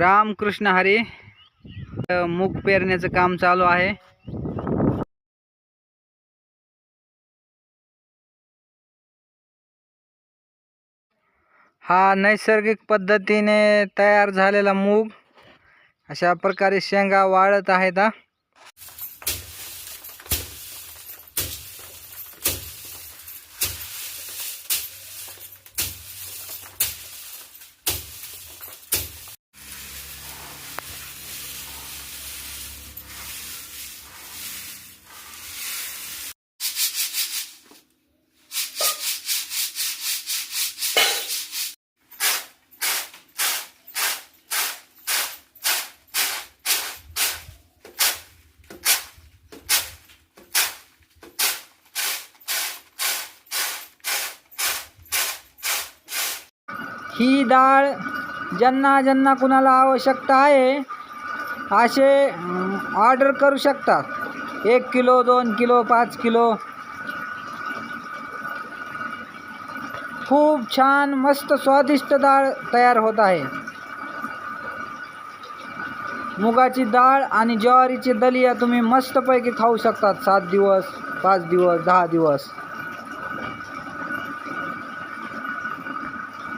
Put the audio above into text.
रामकृष्ण हरी मूग पेरण्याचं काम चालू आहे. हा नैसर्गिक पद्धतीने तयार झालेला मूग अशा प्रकारे शेंगा वाळत आहेत ही डाळ ज्यांना ज्यांना कुणाला आवश्यकता आहे असे ऑर्डर करू शकतात. एक किलो दोन किलो पाच किलो. खूप छान मस्त स्वादिष्ट डाळ तयार होत आहे. मुगाची डाळ आणि ज्वारीची दलिया तुम्ही मस्तपैकी खाऊ शकतात सात दिवस पाच दिवस दहा दिवस.